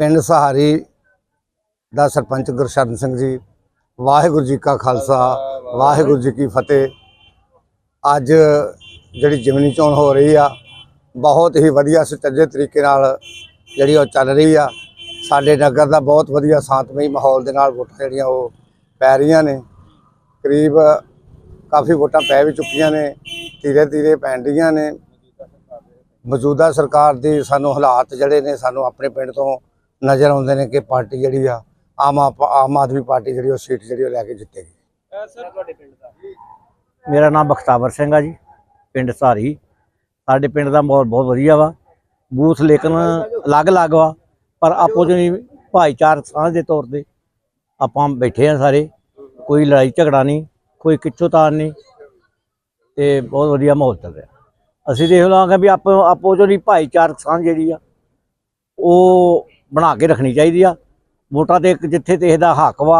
ਪਿੰਡ ਸਹਾਰੀ ਦਾ ਸਰਪੰਚ ਗੁਰਸ਼ਰਨ ਸਿੰਘ ਜੀ, ਵਾਹਿਗੁਰੂ ਜੀ ਕਾ ਖਾਲਸਾ, ਵਾਹਿਗੁਰੂ ਜੀ ਕੀ ਫਤਿਹ। ਅੱਜ ਜਿਹੜੀ ਜਿਮਨੀ ਚੋਣ ਹੋ ਰਹੀ ਆ, ਬਹੁਤ ਹੀ ਵਧੀਆ ਸੁਚੱਜੇ ਤਰੀਕੇ ਨਾਲ ਜਿਹੜੀ ਉਹ ਚੱਲ ਰਹੀ ਆ। ਸਾਡੇ ਨਗਰ ਦਾ ਬਹੁਤ ਵਧੀਆ ਸ਼ਾਂਤਮਈ ਮਾਹੌਲ ਦੇ ਨਾਲ ਵੋਟਾਂ ਜਿਹੜੀਆਂ ਉਹ ਪੈ ਰਹੀਆਂ ਨੇ। ਕਰੀਬ ਕਾਫੀ ਵੋਟਾਂ ਪੈ ਵੀ ਚੁੱਕੀਆਂ ਨੇ ਧੀਰੇ ਧੀਰੇ ਪੈਣ ਰਹੀਆਂ ਨੇ। ਮੌਜੂਦਾ ਸਰਕਾਰ ਦੀ ਸਾਨੂੰ ਹਾਲਾਤ ਜਿਹੜੇ ਨੇ, ਸਾਨੂੰ ਆਪਣੇ ਪਿੰਡ ਤੋਂ ਨਜ਼ਰ ਆਉਂਦੇ ਨੇ ਕਿ ਪਾਰਟੀ ਜਿਹੜੀ ਆ ਆਮ ਆਪ- ਆਮ ਆਦਮੀ ਪਾਰਟੀ ਜਿਹੜੀ ਉਹ ਸੀਟ ਜਿਹੜੀ ਉਹ ਲੈ ਕੇ ਜਿੱਤੇਗੀ ਸਰ ਤੁਹਾਡੇ ਪਿੰਡ ਦਾ? ਮੇਰਾ ਨਾਮ ਬਖਤਾਵਰ ਸਿੰਘ ਆ ਜੀ ਪਿੰਡ ਸਾਰੀ ਸਾਡੇ ਪਿੰਡ ਦਾ ਮਾਹੌਲ ਬਹੁਤ ਵਧੀਆ ਵਾ ਬੂਥ ਲੇਕਿਨ ਅਲੱਗ-ਅਲੱਗ ਵਾ ਪਰ ਆਪੋ ਜੀ ਭਾਈਚਾਰਕ ਸਾਂਝ ਦੇ ਤੌਰ ਤੇ ਆਪਾਂ ਬੈਠੇ ਆ ਸਾਰੇ ਕੋਈ ਲੜਾਈ ਝਗੜਾ ਨਹੀਂ ਕੋਈ ਕਿੱਚੋਤਾਨ ਨਹੀਂ ਤੇ ਬਹੁਤ ਵਧੀਆ ਮਾਹੌਲ ਚੱਲ ਰਿਹਾ। ਅਸੀਂ ਦੇਖ ਲਾਂਗੇ ਵੀ ਆਪੋ ਆਪੋ ਜੀ ਭਾਈਚਾਰਕ ਸਾਂਝ ਜਿਹੜੀ ਆ ਉਹ ਬਣਾ ਕੇ ਰੱਖਣੀ ਚਾਹੀਦੀ ਆ। ਵੋਟਾਂ ਤੇ ਇੱਕ ਜਿੱਥੇ ਤੇ ਇਹਦਾ ਹੱਕ ਵਾ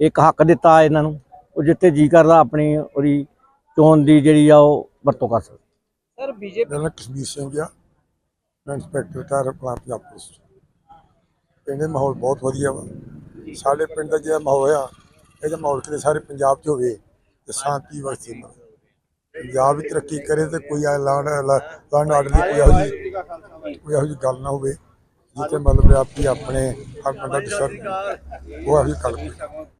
ਇੱਕ ਹੱਕ ਦਿੱਤਾ ਇਹਨਾਂ ਨੂੰ ਉਹ ਜਿੱਥੇ ਜੀ ਕਰਦਾ ਆਪਣੀ ਉਹਦੀ ਚੋਣ ਦੀ ਜਿਹੜੀ ਆ ਉਹ ਵਰਤੋਂ ਕਰ ਸਕਦਾ। ਸਰ ਬੀਜੇਪੀ ਨਾਮ ਕਸ਼ਮੀਰ ਸਿੰਘ ਆ। ਮੈਂ ਇੰਸਪੈਕਟਰ ਤਾਰ ਪਲਾਂਟ ਪੰਜਾਬ ਪੁਲਿਸ ਪਿੰਡ ਦਾ ਮਾਹੌਲ ਬਹੁਤ ਵਧੀਆ ਵਾ। ਸਾਡੇ ਪਿੰਡ ਦਾ ਜਿਹੜਾ ਮਾਹੌਲ ਆ ਇਹਦਾ ਮਾਹੌਲ ਕਿਤੇ ਸਾਰੇ ਪੰਜਾਬ 'ਚ ਹੋਵੇ ਤੇ ਸ਼ਾਂਤੀ ਵਸੇ ਪੰਜਾਬ ਵੀ ਤਰੱਕੀ ਕਰੇ ਤੇ ਕੋਈ ਲਾਣ ਲਾਣ ਆਰਡਰ ਦੀ ਕੋਈ ਇਹੋ ਜਿਹੀ ਕੋਈ ਇਹੋ ਜਿਹੀ ਗੱਲ ਨਾ ਹੋਵੇ। ਜਿੱਥੇ ਮਤਲਬ ਵੀ ਆਪੀ ਆਪਣੇ ਹਰ ਬੰਦਾ ਡਿਸਰ ਉਹ ਇਹੋ ਜਿਹੀ